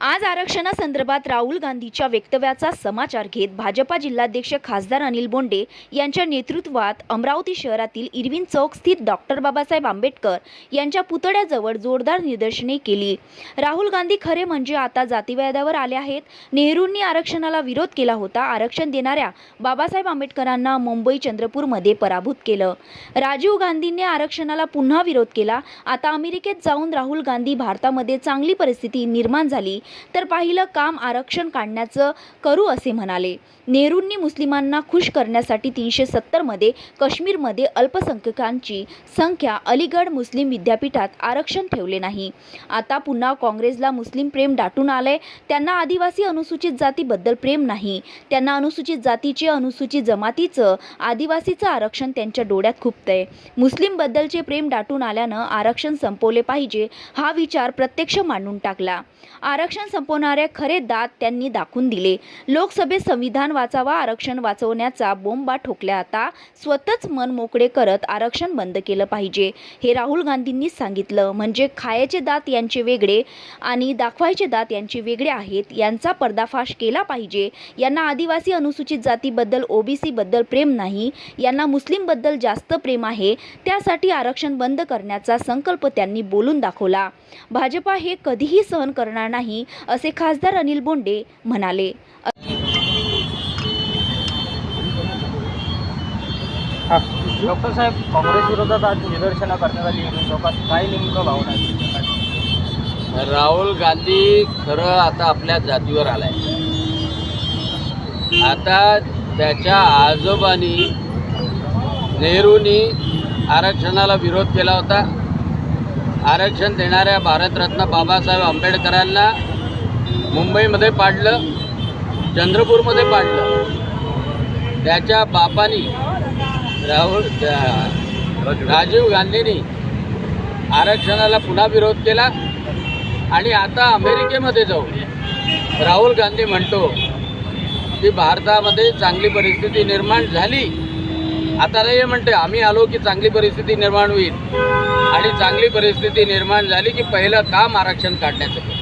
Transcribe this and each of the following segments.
आज आरक्षणासंदर्भात राहुल गांधीच्या वक्तव्याचा समाचार घेत भाजपा जिल्हाध्यक्ष खासदार अनिल बोंडे यांच्या नेतृत्वात अमरावती शहरातील इरविन चौक स्थित डॉक्टर बाबासाहेब आंबेडकर यांच्या पुतळ्याजवळ जोरदार निदर्शने केली. राहुल गांधी खरे म्हणजे आता जातीवादावर आले आहेत. नेहरूंनी आरक्षणाला विरोध केला होता. आरक्षण देणाऱ्या बाबासाहेब आंबेडकरांना मुंबई चंद्रपूरमध्ये पराभूत केलं. राजीव गांधींनी आरक्षणाला पुन्हा विरोध केला. आता अमेरिकेत जाऊन राहुल गांधी भारतामध्ये चांगली परिस्थिती निर्माण झाली. तर पाहिलं काम आरक्षण काढण्याचं करू असे म्हणाले. नेहरूंनी मुस्लिमांना खुश करण्यासाठी तीनशे सत्तरमध्ये काश्मीरमध्ये अल्पसंख्याकांची संख्या अलीगड मुस्लिम विद्यापीठात आरक्षण ठेवले नाही. आता पुन्हा काँग्रेसला मुस्लिम प्रेम दाटून आलंय. त्यांना आदिवासी अनुसूचित जातीबद्दल प्रेम नाही. त्यांना अनुसूचित जातीचे अनुसूचित जमातीचं आदिवासीचं आरक्षण त्यांच्या डोळ्यात खुपतंय. मुस्लिमबद्दलचे प्रेम दाटून आल्यानं आरक्षण संपवले पाहिजे हा विचार प्रत्यक्ष मांडून टाकला. आरक्षण संपवणारे खरे दात त्यांनी दाखवून दिले. लोकसभेत संविधान वाचावा आरक्षण वाचवण्याचा बोंबा ठोकल्या आता स्वतःच मन मोकळे करत आरक्षण बंद केलं पाहिजे. हे राहुल गांधींनीच सांगितलं. म्हणजे खायचे दात यांचे वेगळे आणि दाखवायचे दात यांचे वेगळे आहेत यांचा पर्दाफाश केला पाहिजे. यांना आदिवासी अनुसूचित जातीबद्दल ओबीसीबद्दल प्रेम नाही. यांना मुस्लिमबद्दल जास्त प्रेम आहे. त्यासाठी आरक्षण बंद करण्याचा संकल्प त्यांनी बोलून दाखवला. भाजपा हे कधीही सहन करणार नाही. असे खासदार अनिल बोंडे म्हणाले. डॉक्टर साहेब काँग्रेस विरोधात आज निदर्शनं करण्यात आली चौकात काय नेमकं भावना आहे? राहुल गांधी खरं आता आपल्या जातीवर आलाय. आता त्याच्या आजोबांनी नेहरूंनी आरक्षणाला विरोध केला होता. आरक्षण देणाऱ्या भारतरत्न बाबासाहेब आंबेडकरांना मुंबईमध्ये पाडलं चंद्रपूरमध्ये पाडलं. त्याच्या बापानी राहुल त्या- राजीव गांधींनी आरक्षणाला पुन्हा विरोध केला आणि आता अमेरिकेमध्ये जाऊन राहुल गांधी म्हणतो की भारतामध्ये चांगली परिस्थिती निर्माण झाली. आता नाही म्हणते आम्ही आलो की चांगली परिस्थिती निर्माण होईल. आणि चांगली परिस्थिती निर्माण झाली की पहिलं काम आरक्षण काढण्याचं.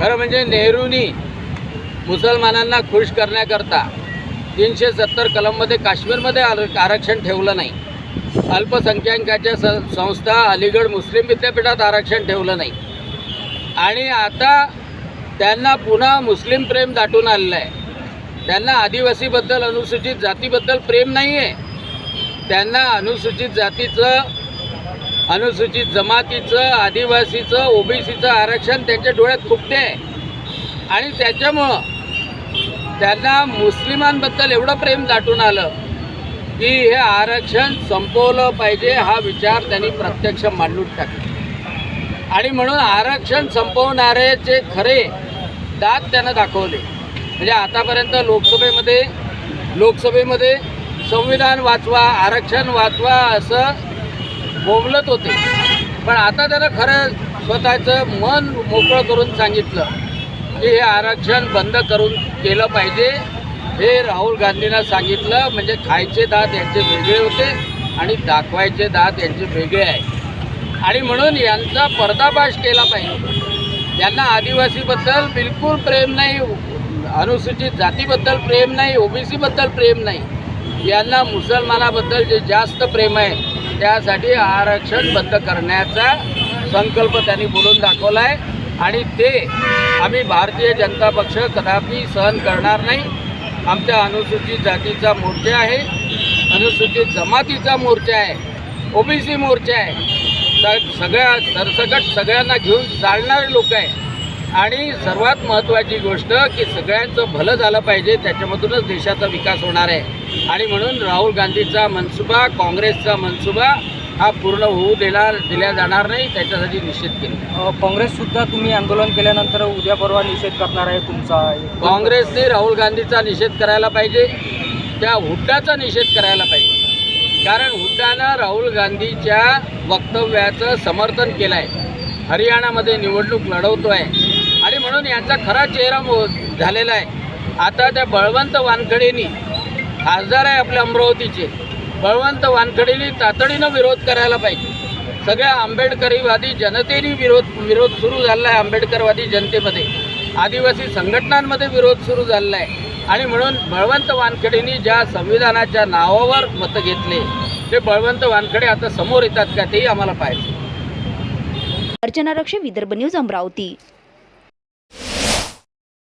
खरं म्हणजे नेहरूनी मुसलमानांना खुश करण्याकरता तीनशे सत्तर कलममध्ये काश्मीरमध्ये आर- आरक्षण ठेवलं नाही. अल्पसंख्याकाच्या स संस्था अलीगड मुस्लिम विद्यापीठात आरक्षण ठेवलं नाही. आणि आता त्यांना पुन्हा मुस्लिम प्रेम दाटून आलेलं आहे. त्यांना आदिवासीबद्दल अनुसूचित जातीबद्दल प्रेम नाही आहे त्यांना अनुसूचित जातीचं अनुसूचित जमातीचं आदिवासीचं ओबीसीचं आरक्षण त्यांच्या डोळ्यात खुपते आहे आणि त्याच्यामुळं त्यांना मुस्लिमांबद्दल एवढं प्रेम दाटून आलं की हे आरक्षण संपवलं पाहिजे हा विचार त्यांनी प्रत्यक्ष मांडून टाकला. आणि म्हणून आरक्षण संपवणाऱ्याचे खरे दात त्यानं दाखवले. म्हणजे आतापर्यंत लोकसभेमध्ये लोकसभेमध्ये संविधान वाचवा आरक्षण वाचवा असं बोबलत होते. पण आता त्यानं खरं स्वतःचं मन मोकळं करून सांगितलं की हे आरक्षण बंद करून केलं पाहिजे. हे राहुल गांधींना सांगितलं म्हणजे खायचे दात यांचे वेगळे होते आणि दाखवायचे दात यांचे वेगळे आहे. आणि म्हणून यांचा पर्दाफाश केला पाहिजे. यांना आदिवासीबद्दल बिलकुल प्रेम नाही अनुसूचित जातीबद्दल प्रेम नाही ओबीसीबद्दल प्रेम नाही. यांना मुसलमानाबद्दल जे जास्त प्रेम आहे त्यासाठी आरक्षण बंद करण्याचा संकल्प त्यांनी बोलून दाखवला आहे आणि ते आम्ही भारतीय जनता पक्ष कदापि सहन करणार नाही. आमच्या अनुसूचित जातीचा मोर्चा आहे अनुसूचित जमातीचा मोर्चा आहे ओबीसी मोर्चा आहे. सगळ्या सरसकट सगळ्यांना घेऊन चालणारे लोक आहे आणि सर्वात महत्त्वाची गोष्ट की सगळ्यांचं भलं झालं पाहिजे त्याच्यामधूनच देशाचा विकास होणार आहे. आणि म्हणून राहुल गांधीचा मनसुबा काँग्रेसचा मनसुबा हा पूर्ण होऊ देणार दिल्या जाणार नाही त्याच्यासाठी निश्चित केलं. काँग्रेससुद्धा तुम्ही आंदोलन केल्यानंतर उद्या परवा निषेध करणार आहे तुमचा. काँग्रेसने राहुल गांधीचा निषेध करायला पाहिजे त्या हुड्डाचा निषेध करायला पाहिजे. कारण हुड्डानं राहुल गांधीच्या वक्तव्याचं समर्थन केलं आहे हरियाणामध्ये निवडणूक लढवतो आहे म्हणून यांचा खरा चेहरा मो झालेला आहे. आता त्या बळवंत वानखडेंनी खासदार आहे आपल्या अमरावतीचे. बळवंत वानखडेंनी तातडीनं विरोध करायला पाहिजे. सगळ्या आंबेडकरीवादी जनतेने विरोध विरोध सुरू झाला आहे आंबेडकरवादी जनतेमध्ये. आदिवासी संघटनांमध्ये विरोध सुरू झालेला आहे. आणि म्हणून बळवंत वानखेडेंनी ज्या संविधानाच्या नावावर मतं घेतले ते बळवंत वानखेडे आता समोर येतात का तेही आम्हाला पाहिजे अर्चना रक्षे विदर्भ न्यूज अमरावती.